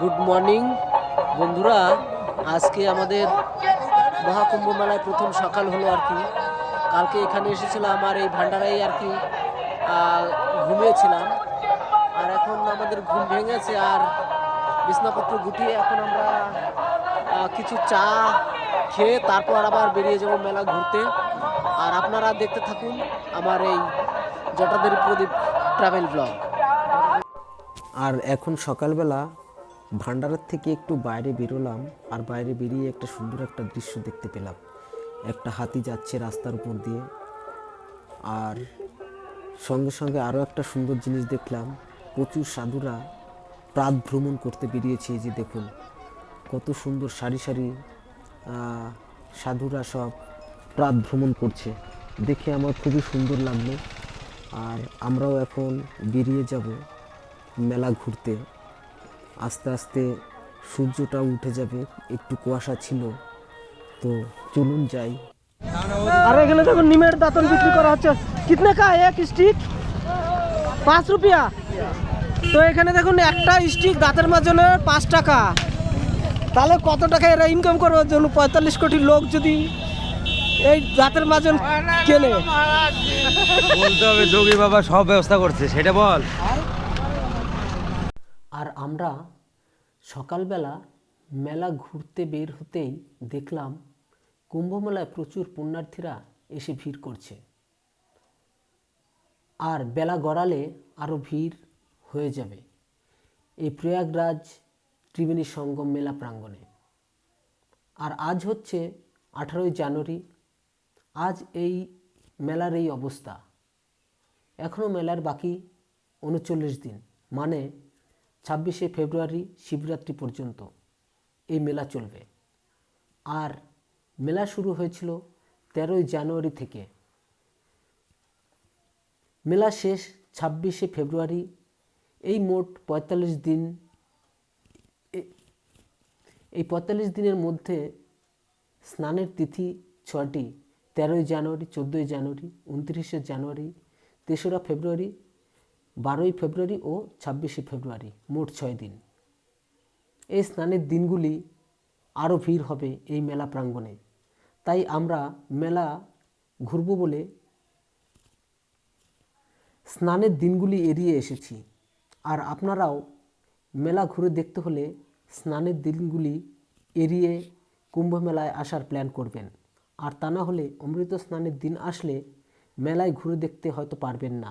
Good morning. বন্ধুরা, আজকে আমাদের মহাকুম্ভ মেলায় প্রথম সকাল হলো আর কি। কালকে এখানে এসেছিলাম আর এই ভান্ডারাই আর কি ঘুমিয়েছিলাম। আর এখন আমাদের ঘুম ভেঙেছে আর বিছনাপত্র গুটিয়ে এখন আমরা কিছু চা খেয়ে তারপর আবার বেরিয়ে যাব মেলা ঘুরতে। আর আপনারা দেখতে থাকুন আমার এই জটাদের প্রদীপ ট্রাভেল ব্লগ। আর এখন সকালবেলা ভান্ডারের থেকে একটু বাইরে বেরোলাম আর বাইরে বেরিয়ে একটা সুন্দর একটা দৃশ্য দেখতে পেলাম। একটা হাতি যাচ্ছে রাস্তার উপর দিয়ে। আর সঙ্গে সঙ্গে আরও একটা সুন্দর জিনিস দেখলাম। প্রচুর সাধুরা প্রাত ভ্রমণ করতে বেরিয়েছে যে দেখুন, কত সুন্দর সারি সারি সাধুরা সব প্রাত ভ্রমণ করছে। দেখে আমার খুবই সুন্দর লাগল। আর আমরাও এখন বেরিয়ে যাব মেলা ঘুরতে। আস্তে আস্তে সূর্যটা উঠে যাবে একটু কুয়াশা ছিল। তো চলুন যাই। আর এখানে দেখুন নিমের দাঁতন বিক্রি করা হচ্ছে। কিতনে কা এক স্টিক? পাঁচ রুপিয়া। তো এখানে দেখুন একটা স্টিক দাঁতের মাজনে পাঁচ টাকা। তাহলে কত টাকা এরা ইনকাম করবে? যেন পঁয়তাল্লিশ কোটি লোক যদি এই দাঁতের মাজন কেনে। বলতে হবে যোগী বাবা সব ব্যবস্থা করছে সেটা বল। আর আমরা সকালবেলা মেলা ঘুরতে বের হতেই দেখলাম কুম্ভমেলায় প্রচুর পুণ্যার্থীরা এসে ভিড় করছে। আর বেলা গড়ালে আরও ভিড় হয়ে যাবে। এই প্রয়াগরাজ ত্রিবেণী সঙ্গম মেলা প্রাঙ্গণে। আর আজ হচ্ছে আঠারোই জানুয়ারি। আজ এই মেলার এই অবস্থা। এখনও মেলার বাকি উনচল্লিশ দিন। মানে ছাব্বিশে ফেব্রুয়ারি শিবরাত্রি পর্যন্ত এই মেলা চলবে। আর মেলা শুরু হয়েছিল তেরোই জানুয়ারি থেকে। মেলা শেষ ছাব্বিশে ফেব্রুয়ারি। এই মোট পঁয়তাল্লিশ দিন এই পঁয়তাল্লিশ দিনের মধ্যে স্নানের তিথি ছয়টি, তেরোই জানুয়ারি, চোদ্দোই জানুয়ারি, উনত্রিশে জানুয়ারি, তেসরা ফেব্রুয়ারি বারোই ফেব্রুয়ারি ও ছাব্বিশে ফেব্রুয়ারি, মোট ছয় দিন। এই স্নানের দিনগুলি আরও ভিড় হবে এই মেলা প্রাঙ্গণে। তাই আমরা মেলা ঘুরব বলে স্নানের দিনগুলি এড়িয়ে এসেছি। আর আপনারাও মেলা ঘুরে দেখতে হলে স্নানের দিনগুলি এড়িয়ে কুম্ভ মেলায় আসার প্ল্যান করবেন। আর তা না হলে অমৃত স্নানের দিন আসলে মেলায় ঘুরে দেখতে হয়তো পারবেন না।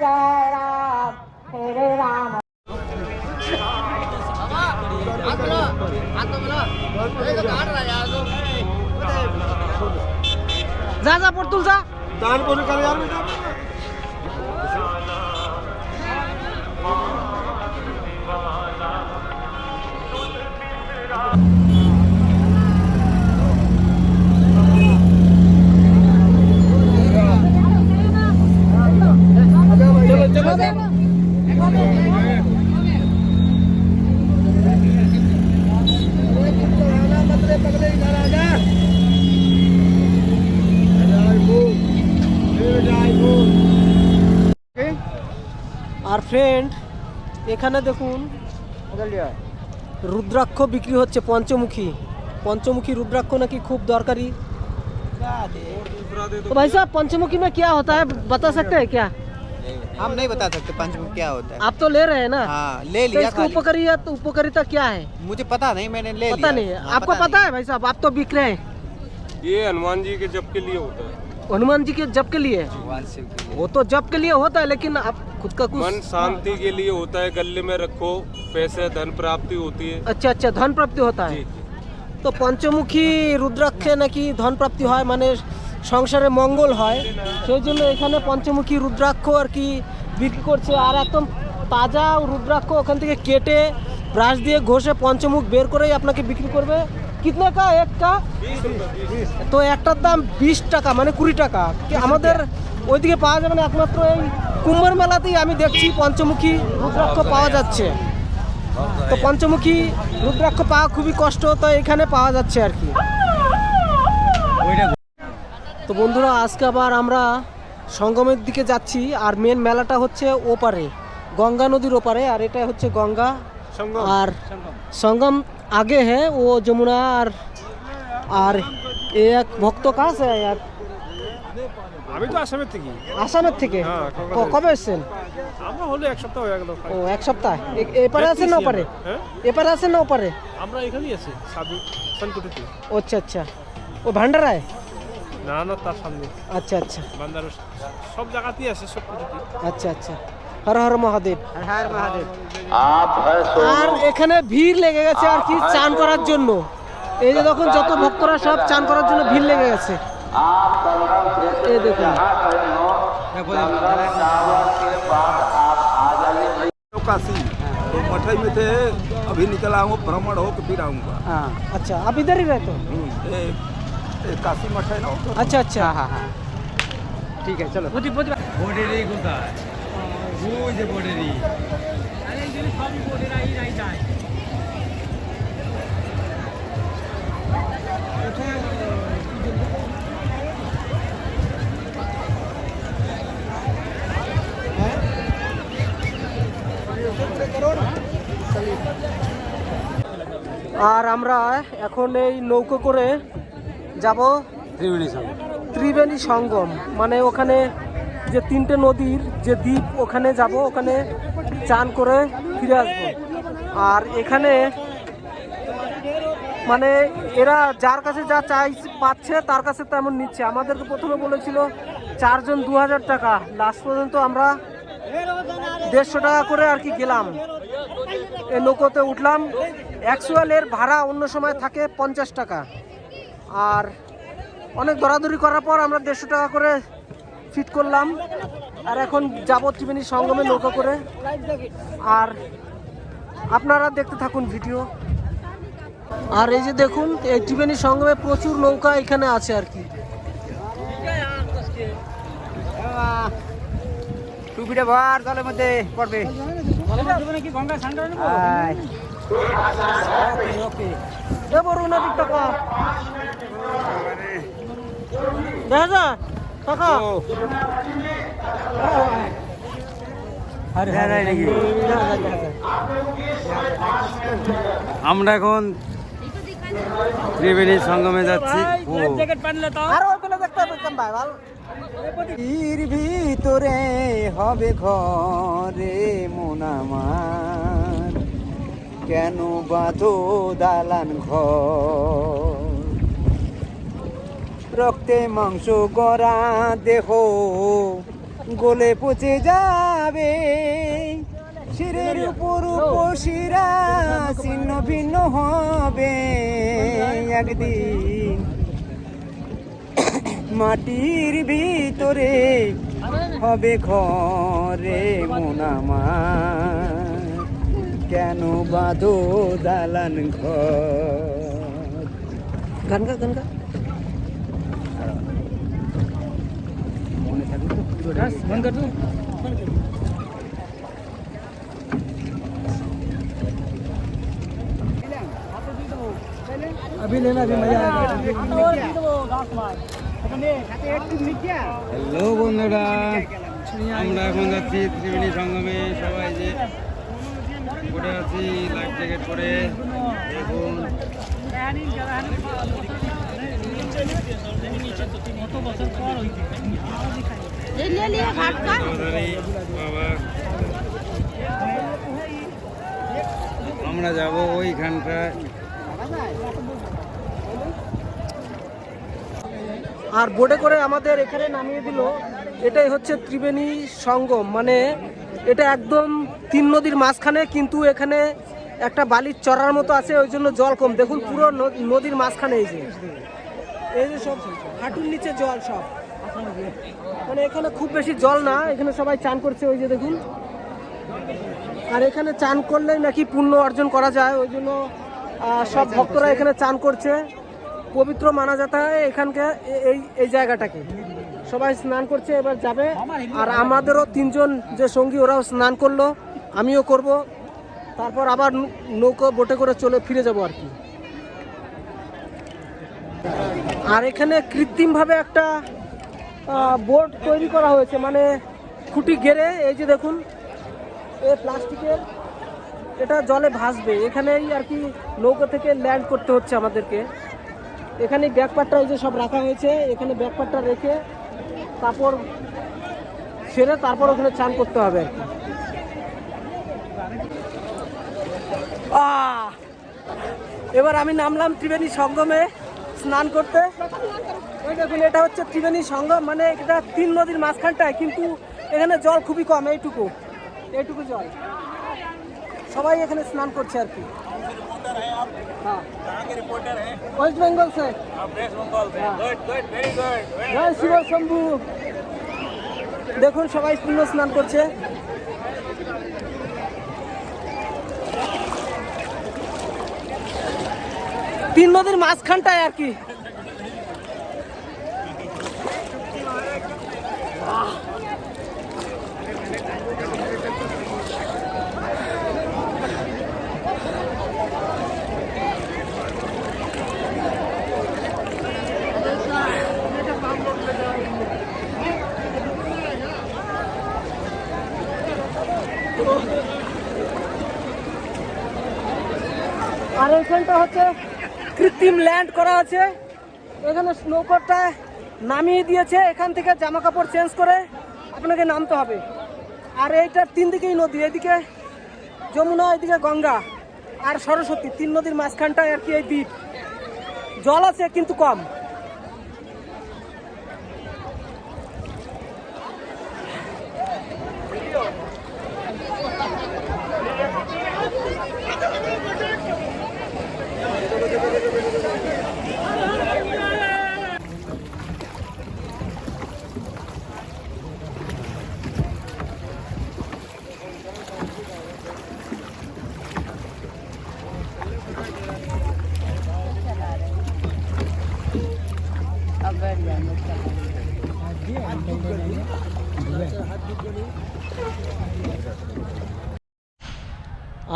जय राम हरे राम। जा जा पोट तुलसा दान बोलू का यार फ्रेंड एखे দেখুন रुद्राक्ष बिक्री हे पंचमुखी पंचमुखी रुद्राक्ष ना कि खूब दरकारी तो भाई साहब पंचमुखी में क्या होता है बता सकते हैं क्या हम नहीं बता सकते पंचमुखी क्या होता है। आप तो ले रहे हैं ना? हाँ, ले तो लिया तो उपकारिता तो उपकारिता क्या है? मुझे पता नहीं मैंने ले पता लिया। नहीं है। हाँ, आपको पता है भाई साहब आप तो बिक रहे हैं। ये हनुमान जी के जब के लिए होता है। हनुमान जी के जब के लिए? वो तो जब के लिए होता है लेकिन आप खुद का कुछ मन शांति के लिए होता है गले में रखो पैसे धन प्राप्ति होती है আচ্ছা আচ্ছা ধন প্রাপ্তি হতা जी তো পঞ্চমুখী রুদ্রাক্ষে নাকি ধন প্রাপ্তি হয় মানে সংসারে মঙ্গল হয় সেই জন্য এখানে পঞ্চমুখী রুদ্রাক্ষ আর কি বিক্রি করছে আর একদম তাজা রুদ্রাক্ষ ওখান থেকে কেটে ব্রাশ দিয়ে ঘষে পঞ্চমুখ বের করেই আপনাকে বিক্রি করবে কিতনে কা এক কা তো একটার দাম বিশ টাকা মানে কুড়ি টাকা কি আমাদের ওইদিকে পাওয়া যাবে না একমাত্র এই কুম্ভর মেলাতেই আমি দেখছি পঞ্চমুখী রুদ্রাক্ষ পাওয়া যাচ্ছে। তো পঞ্চমুখী রুদ্রাক্ষ পাওয়া খুবই কষ্ট তো এখানে পাওয়া যাচ্ছে আর কি। তো বন্ধুরা আজকে আবার আমরা সঙ্গমের দিকে যাচ্ছি আর মেন মেলাটা হচ্ছে ওপারে গঙ্গা নদীর ওপারে আর এটা হচ্ছে গঙ্গা। আর সঙ্গম আগে হ্যাঁ ও যমুনা আর আর এ এক ভক্ত কাজ আমি তো আসামের থেকে আসামের থেকে? হ্যাঁ, ও কবে এসেছেন? আমরা হলো এক সপ্তাহ হয়ে গেল ও এক সপ্তাহ? এপারে আছেন না ওপারে? হ্যাঁ? এপারে আছেন না ওপারে? আমরা এখানেই আছি সাবি সনকুটিতে। আচ্ছা আচ্ছা। ও ভান্ডারায়? না না তার সামনে। আচ্ছা আচ্ছা। ভান্ডার সব জায়গাতেই আছে সব কিছুতে আচ্ছা আচ্ছা। হর হর মহাদেব। হর মহাদেব। আর এখানে ভিড় লেগে গেছে আর কি চান করার জন্য। এই যে তখন যত ভক্তরা সব চান করার জন্য ভিড় লেগে গেছে। आप संगम क्षेत्र के बाद आप आ तो मठई में थे अभी निकला हूँ भ्रमण हो के फिर आऊँगा हाँ। अच्छा आप इधर ही रहते हो? हम्म, काशी मठ है ना अच्छा अच्छा। हाँ, हाँ हाँ ठीक है चलो। बोडेरी गुदा बोटी। बोडेरी अरे सभी बोटी ही नहीं जाए আর আমরা এখন এই নৌকো করে যাব ত্রিবেণী সঙ্গে ত্রিবেণী সঙ্গম। মানে ওখানে যে তিনটে নদীর যে দ্বীপ ওখানে যাব ওখানে চান করে ফিরে আসব। আর এখানে মানে এরা যার কাছে যা চাই পাচ্ছে তার কাছে তেমন নিচ্ছে। আমাদেরকে প্রথমে বলেছিল চারজন দু হাজার টাকা। লাস্ট পর্যন্ত আমরা দেড়শো টাকা করে আর কি গেলাম। এই নৌকোতে উঠলাম। অ্যাকচুয়াল এর ভাড়া অন্য সময় থাকে পঞ্চাশ টাকা। আর অনেক দরাদরি করার পর আমরা দেড়শো টাকা করে ফিট করলাম। আর এখন যাব ত্রিবেণী সঙ্গমে নৌকা করে। আর আপনারা দেখতে থাকুন ভিডিও। আর এই যে দেখুন এই ত্রিবেণী সঙ্গমে প্রচুর নৌকা এখানে আছে আর কি। টুপিটা ভর জলের মধ্যে পড়বে। এ বড় দেখা যায় টাকা দেখা। আমরা এখন ত্রিবেণী সঙ্গমে যাচ্ছি ভিতরে হবে ঘরে মন আমার কেন বাঁধো দালান ঘর? রক্তে মাংস গড়া দেহ গলে পচে যাবে। শিরের উপর উপশিরা ছিন্ন ভিন্ন হবে। একদিন মাটির ভিতরে হবে ঘরে মোনামার কেন বাঁধো দালান ঘর গান গা গান গা अभी लेना अभी मजा হ্যালো বন্ধুরা আমরা এখন যাচ্ছি ত্রিবেণী সঙ্গমে সবাই যে পড়ে আছি লাইফ জ্যাকেট পরে, দেখুন। আমরা যাব ওইখানটায়। আর বোটে করে আমাদের এখানে নামিয়ে দিল, এটাই হচ্ছে ত্রিবেণী সঙ্গম। মানে এটা একদম তিন নদীর মাঝখানে কিন্তু এখানে একটা বালির চড়ার মতো আছে, ওই জন্য জল কম। দেখুন পুরো নদীর মাঝখানে এই যে। এই যে সব হাঁটুর নিচে জল সব। মানে এখানে খুব বেশি জল না, এখানে সবাই চান করছে ওই যে দেখুন। আর এখানে চান করলে নাকি পুণ্য অর্জন করা যায়, ওই জন্য সব ভক্তরা এখানে চান করছে। পবিত্র মানা যেতে হয় এখানকার এ- এই এই জায়গাটাকে। সবাই স্নান করছে, এবার যাবে। আর আমাদেরও তিনজন যে সঙ্গী, ওরাও স্নান করল। আমিও করব। তারপর আবার নৌকো বোটে করে চলে ফিরে যাব আর কি। আর এখানে কৃত্রিমভাবে একটা বোট তৈরি করা হয়েছে মানে খুঁটি গেড়ে, এই যে দেখুন এই প্লাস্টিকের, এটা জলে ভাসবে। এখানেই আর কি নৌকো থেকে ল্যান্ড করতে হচ্ছে আমাদেরকে। এখানে ব্যাকপাটটা এই যে সব রাখা হয়েছে, এখানে ব্যাকপাটটা রেখে তারপর সেরে তারপর ওখানে চান করতে হবে আর কি। এবার আমি নামলাম ত্রিবেণী সঙ্গমে স্নান করতে। ওই দেখুন, এটা হচ্ছে ত্রিবেণী সঙ্গম মানে এটা তিন নদীর মাঝখানটায়, কিন্তু এখানে জল খুবই কম, এইটুকু এইটুকু জল। সবাই এখানে স্নান করছে আর কি। হ্যাঁ। ওয়েস্ট বেঙ্গল সে জয় শিব দেখুন, সবাই পূর্ণ স্নান করছে। তিন নদীর মাঝখানটায় আর কি। আর এখানটা হচ্ছে কৃত্রিম ল্যান্ড করা আছে। এখানে স্নোকরটা নামিয়ে দিয়েছে। এখান থেকে জামা কাপড় চেঞ্জ করে আপনাকে নামতে হবে। আর এইটার তিন দিকেই নদী, এদিকে যমুনা, এদিকে গঙ্গা আর সরস্বতী। তিন নদীর মাঝখানটায় আর কি এই দ্বীপ। জল আছে কিন্তু কম।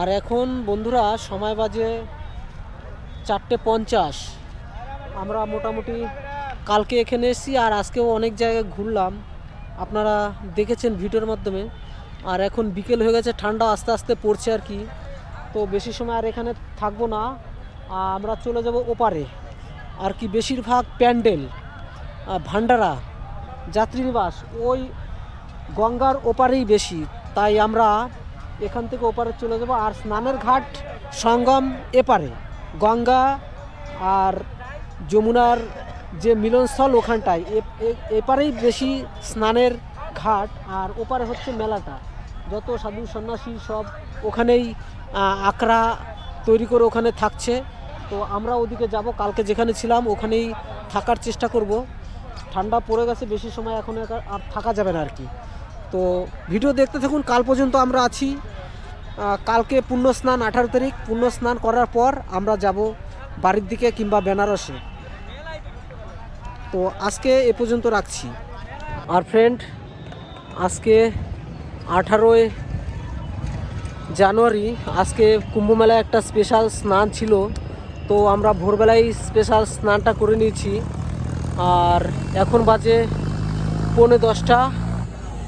আর এখন বন্ধুরা সময় বাজে চারটে পঞ্চাশ। আমরা মোটামুটি কালকে এখানে এসেছি আর আজকেও অনেক জায়গায় ঘুরলাম। আপনারা দেখেছেন ভিডিওর মাধ্যমে। আর এখন বিকেল হয়ে গেছে, ঠান্ডা আস্তে আস্তে পড়ছে আর কি। তো বেশি সময় আর এখানে থাকব না। আমরা চলে যাব ওপারে। আর কি বেশিরভাগ প্যান্ডেল ভান্ডারা যাত্রীনিবাস, ওই গঙ্গার ওপারেই বেশি। তাই আমরা এখান থেকে ওপারে চলে যাব আর স্নানের ঘাট সঙ্গম এপারে। গঙ্গা আর যমুনার যে মিলনস্থল ওখানটায় এপারেই বেশি স্নানের ঘাট আর ওপারে হচ্ছে মেলাটা। যত সাধু সন্ন্যাসী সব ওখানেই আকড়া তৈরি করে ওখানে থাকছে। তো আমরা ওদিকে যাব, কালকে যেখানে ছিলাম ওখানেই থাকার চেষ্টা করব। ঠান্ডা পড়ে গেছে, বেশি সময় এখন আর- থাকা যাবে না আর কি। তো ভিডিও দেখতে থাকুন, কাল পর্যন্ত আমরা আছি। কালকে পুণ্য স্নান আঠারো তারিখ। পুণ্য স্নান করার পর আমরা যাব বাড়ির দিকে কিংবা বেনারসে। তো আজকে এ পর্যন্ত রাখছি। আর ফ্রেন্ড আজকে আঠারোই জানুয়ারি, আজকে কুম্ভ মেলায় একটা স্পেশাল স্নান ছিল। তো আমরা ভোরবেলায় স্পেশাল স্নানটা করে নিয়েছি। আর এখন বাজে পৌনে দশটা।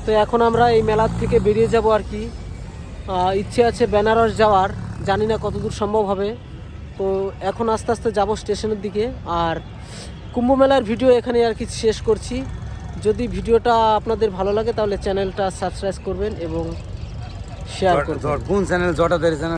তো এখন আমরা এই মেলার থেকে বেরিয়ে যাব আর কি। ইচ্ছে আছে বেনারস যাওয়ার। জানি না কতদূর সম্ভব হবে। তো এখন আস্তে আস্তে যাব স্টেশনের দিকে। আর কুম্ভ মেলার ভিডিও এখানে আর কি শেষ করছি। যদি ভিডিওটা আপনাদের ভালো লাগে তাহলে চ্যানেলটা সাবস্ক্রাইব করবেন এবং শেয়ার করবেন। কোন চ্যানেল চ্যানেল